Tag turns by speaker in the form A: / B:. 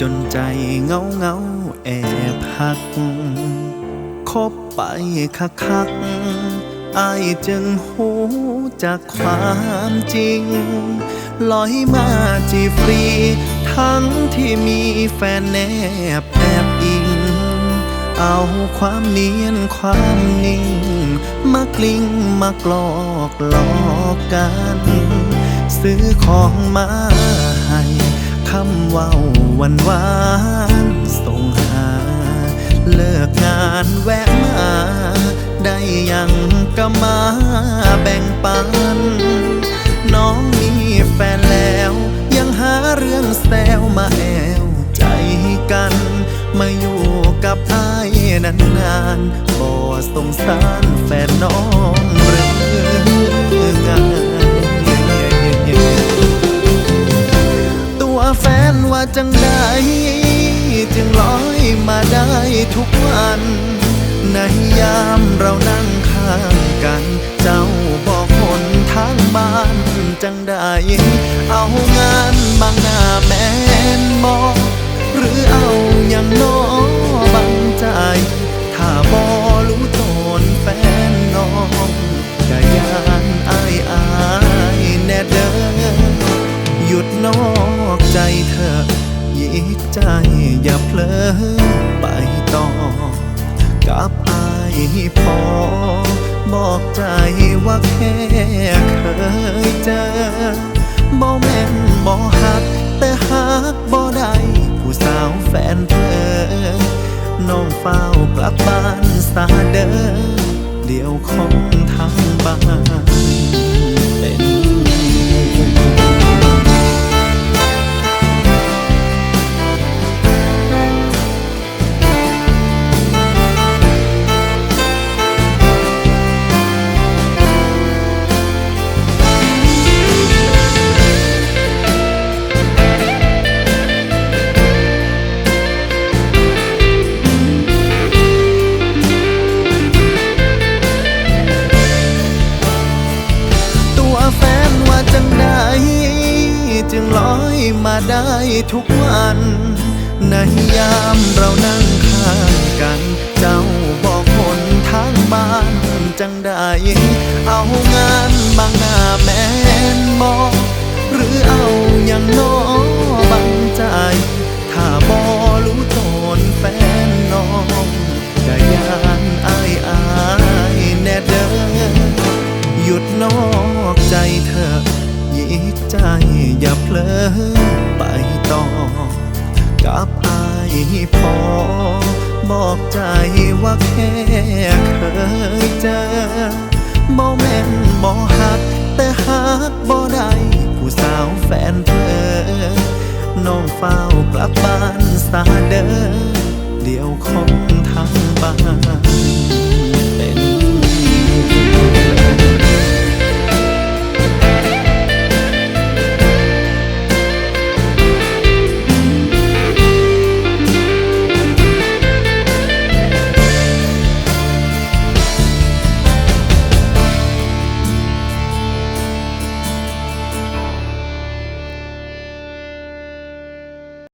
A: จนใจเงาเงาแอบหัก คบไปคักคักๆอายจึงหูจากความจริง ลอยมาจีฟรี ทั้งที่มีแฟนแนบแอบอิง เอาความเนียนความนิ่ง มากลิ้งมากลอกหลอกกัน ซื้อของมา คำว้าวันวานส่งหา เลิกงานแวะมา ได้ยังก็มาแบ่งปัน น้องมีแฟนแล้ว ยังหาเรื่องแซวมาแอวใจกัน มาอยู่กับอายนานๆบ่สงสารแฟนน้องหรือไง จังใดจึงลอยมาได้ทุกวัน ในยามเรานั่งข้างกัน เจ้าบอกคนทางบ้านจังใดเอางานบางหน้าแม่นบอกหรือเอาอย่างน้อบังใจ ถ้าบอรู้ตนแฟนน้องกะยานอายอายแน่เด้อหยุดนอกใจเธอ ยิกใจอย่าเพลอไปต่อ กับอายพอ บอกใจว่าแค่เคยเจอบ่แม่นบ่หัก แต่หักบ่ได้ผู้สาวแฟนเธอน้องเฝ้ากลับบ้านสาเดอเดียวคงท ได้ทุกวัน ในยามเรานั่งข้างกัน เจ้าบอกคนทางบ้านจังได้เอา อย่าเพลอไปต่อ กับอายพอ บอกใจว่าแค่เคยเจอบ่แม่นบ่หัก แต่หักบ่ได้ผู้สาวแฟนเธอ น้องเฝ้ากลับบ้านสาเด้อเดี๋ยวคงทางบ้าน